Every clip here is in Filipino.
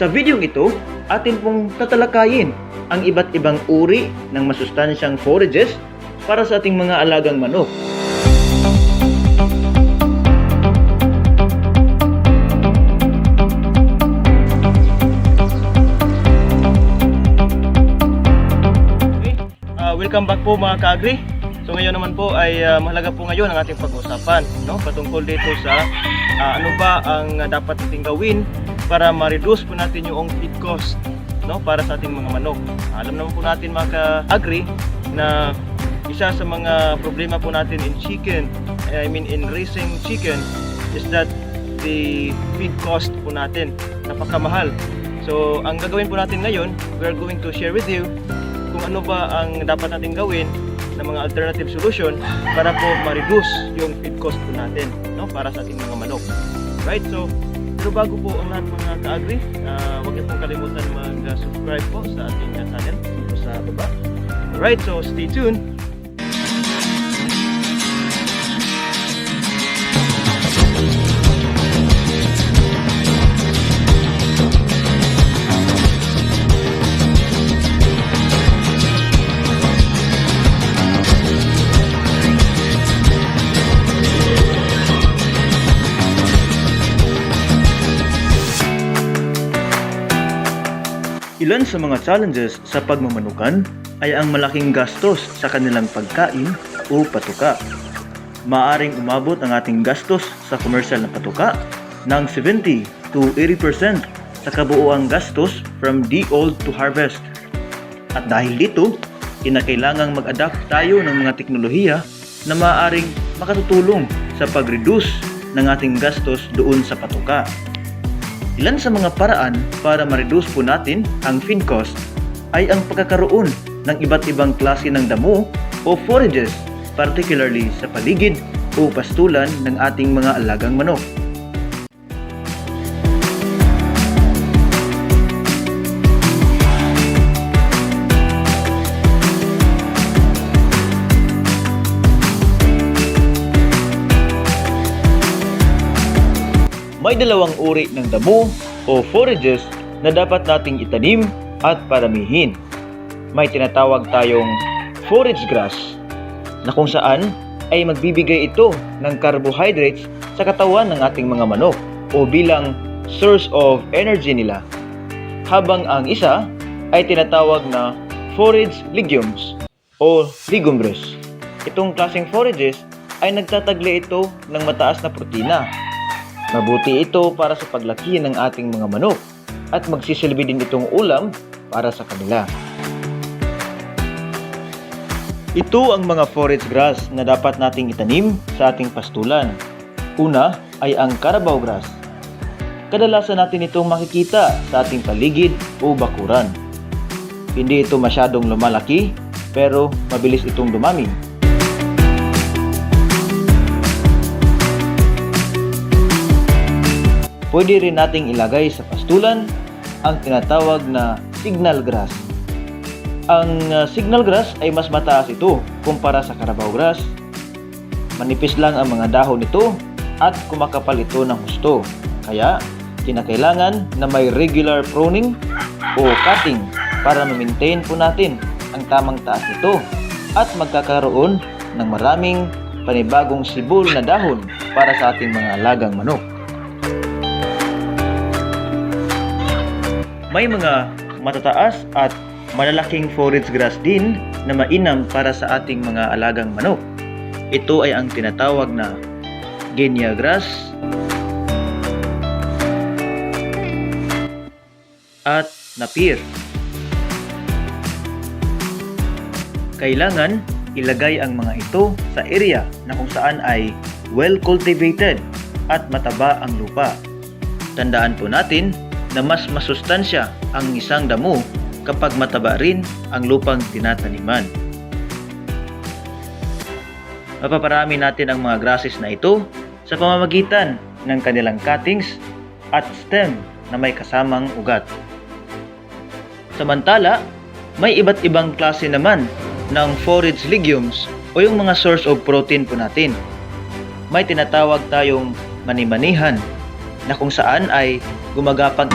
Sa videong ito, atin pong tatalakayin ang iba't ibang uri ng masustansyang forages para sa ating mga alagang manok. Ah, welcome back po mga ka-agri. So ngayon naman po ay ah, mahalaga po ngayon ang ating pag-uusapan no patungkol dito sa ah, ano ba ang dapat nating gawin para ma-reduce po natin yung feed cost no para sa ating mga manok. Alam naman po natin mga ka-agri na isa sa mga problema po natin in chicken, I mean in raising chicken is that the feed cost po natin napakamahal. So ang gagawin po natin ngayon, we are going to share with you kung ano ba ang dapat natin gawin na mga alternative solution para po ma-reduce yung feed cost po natin no para sa ating mga manok. Right? So, pero bago po ang mga ka-agri, ah, huwag niyo pong kalimutan mag-subscribe po sa ating ah, channel dito sa baba. Alright, so stay tuned. Ilan sa mga challenges sa pagmamanukan ay ang malaking gastos sa kanilang pagkain o patuka. Maaring umabot ang ating gastos sa komersyal na patuka ng 70 to 80% sa kabuuang gastos from de-old to harvest. At dahil dito, kinakailangang mag-adapt tayo ng mga teknolohiya na maaaring makatutulong sa pag-reduce ng ating gastos doon sa patuka. Ilan sa mga paraan para ma-reduce po natin ang feed cost ay ang pagkakaroon ng iba't ibang klase ng damo o forages, particularly sa paligid o pastulan ng ating mga alagang manok. May dalawang uri ng damo o forages na dapat nating itanim at paramihin. May tinatawag tayong forage grass na kung saan ay magbibigay ito ng carbohydrates sa katawan ng ating mga manok o bilang source of energy nila. Habang ang isa ay tinatawag na forage legumes o legumbres. Itong klaseng forages ay nagtatagli ito ng mataas na protina Mabuti ito para sa paglaki ng ating mga manok at magsisilbi din itong ulam para sa kanila. Ito ang mga forage grass na dapat nating itanim sa ating pastulan. Una ay ang Carabao grass. Kadalasan natin itong makikita sa ating paligid o bakuran. Hindi ito masyadong lumalaki pero mabilis itong dumami. Pwede rin nating ilagay sa pastulan ang tinatawag na signal grass. Ang uh, signal grass ay mas mataas ito kumpara sa Carabao grass. Manipis lang ang mga dahon nito at kumakapal ito ng husto. Kaya, kinakailangan na may regular pruning o cutting para ma-maintain po natin ang tamang taas nito at magkakaroon ng maraming panibagong sibol na dahon para sa ating mga alagang manok. May mga matataas at malalaking forage grass din na mainam para sa ating mga alagang manok. Ito ay ang tinatawag na Guinea grass at napir. Kailangan ilagay ang mga ito sa area na kung saan ay well cultivated at mataba ang lupa. Tandaan po natin na mas masustansya ang isang damo kapag mataba rin ang lupang tinataniman. Mapaparami natin ang mga grasses na ito sa pamamagitan ng kanilang cuttings at stem na may kasamang ugat. Samantala, may iba't ibang klase naman ng forage legumes o yung mga source of protein po natin. May tinatawag tayong manimanihan na kung saan ay gumagapang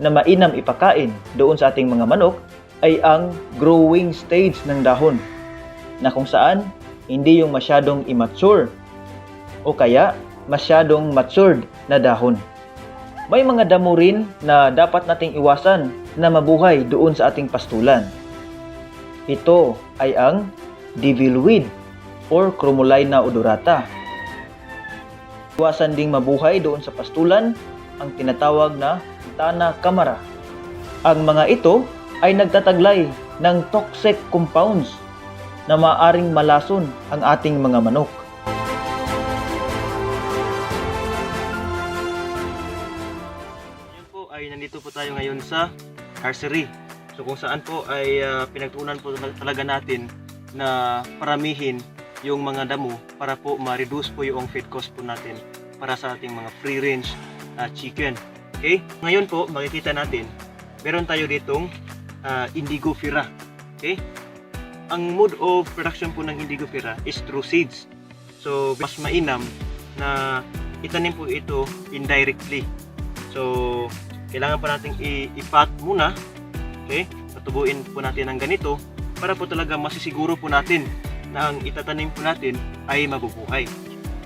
na mainam ipakain doon sa ating mga manok ay ang growing stage ng dahon na kung saan hindi yung masyadong immature o kaya masyadong matured na dahon. May mga damo rin na dapat nating iwasan na mabuhay doon sa ating pastulan. Ito ay ang devilweed or Chromolina odorata. Iwasan ding mabuhay doon sa pastulan ang tinatawag na Tana camara. Ang mga ito ay nagtataglay ng toxic compounds na maaring malason ang ating mga manok. Ngayon po ay nandito po tayo ngayon sa nursery. So kung saan po ay ah, pinagtuunan po tal- talaga natin na paramihin yung mga damo para po ma-reduce po yung feed cost po natin para sa ating mga free range ah, chicken. Okay? Ngayon po makikita natin meron tayo ditong ah, indigo fira. Okay? Ang mode of production po ng indigo fira is through seeds. So mas mainam na itanim po ito indirectly. So, kailangan pa nating i- ipat muna. Okay? Patubuin po natin ng ganito para po talaga masisiguro po natin na ang itatanim po natin ay mabubuhay.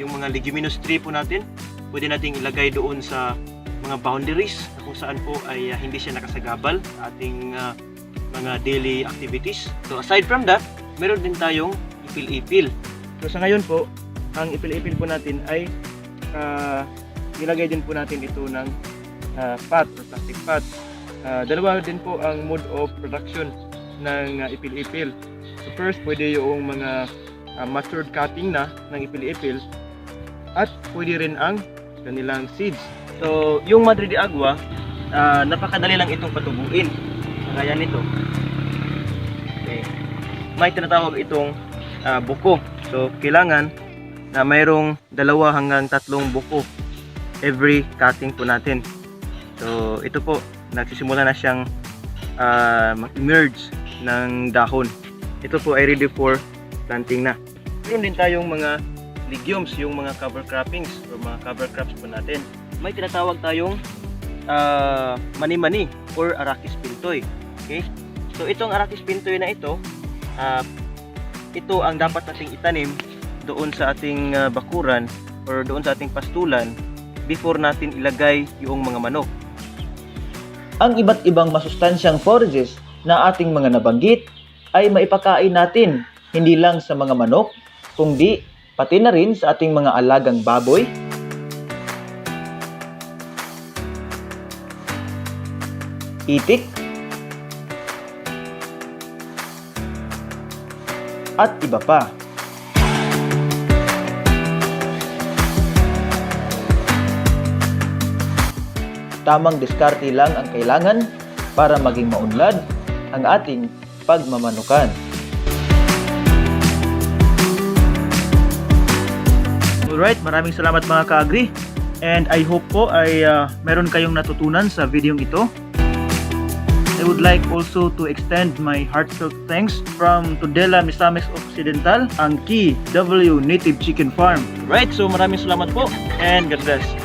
Yung mga leguminous tree po natin, pwede nating ilagay doon sa mga boundaries kung saan po ay ah, hindi siya nakasagabal sa ating ah, mga daily activities. So aside from that, meron din tayong ipil-ipil. So sa ngayon po, ang ipil-ipil po natin ay ah, nilagay din po natin ito ng ah, pot or plastic pot. Ah, dalawa din po ang mode of production ng ah, ipil-ipil. So first, pwede yung mga ah, matured cutting na ng ipil-ipil at pwede rin ang kanilang seeds. So, yung Madre de Agua, ah, napakadali lang itong patubuin. Kagaya nito. Okay. May tinatawag itong ah, buko. So, kailangan na mayroong dalawa hanggang tatlong buko every cutting po natin. So, ito po, nagsisimula na siyang ah, mag-emerge ng dahon. Ito po ay ready for planting na. Meron din tayong mga legumes, yung mga cover croppings or mga cover crops po natin. May tinatawag tayong ah, mani-mani or arachis pintoy. Okay? So, itong arachis pintoy na ito, ah, ito ang dapat nating itanim doon sa ating ah, bakuran or doon sa ating pastulan before natin ilagay yung mga manok. Ang iba't ibang masustansyang forages na ating mga nabanggit ay maipakain natin hindi lang sa mga manok, kundi pati na rin sa ating mga alagang baboy, itik, at iba pa. Tamang diskarte lang ang kailangan para maging maunlad ang ating pagmamanukan. Alright, maraming salamat mga ka-agri. And I hope po ay ah, meron kayong natutunan sa video ito. I would like also to extend my heartfelt thanks from Tudela Misamis Occidental, ang Key W Native Chicken Farm. Right, so maraming salamat po and God bless.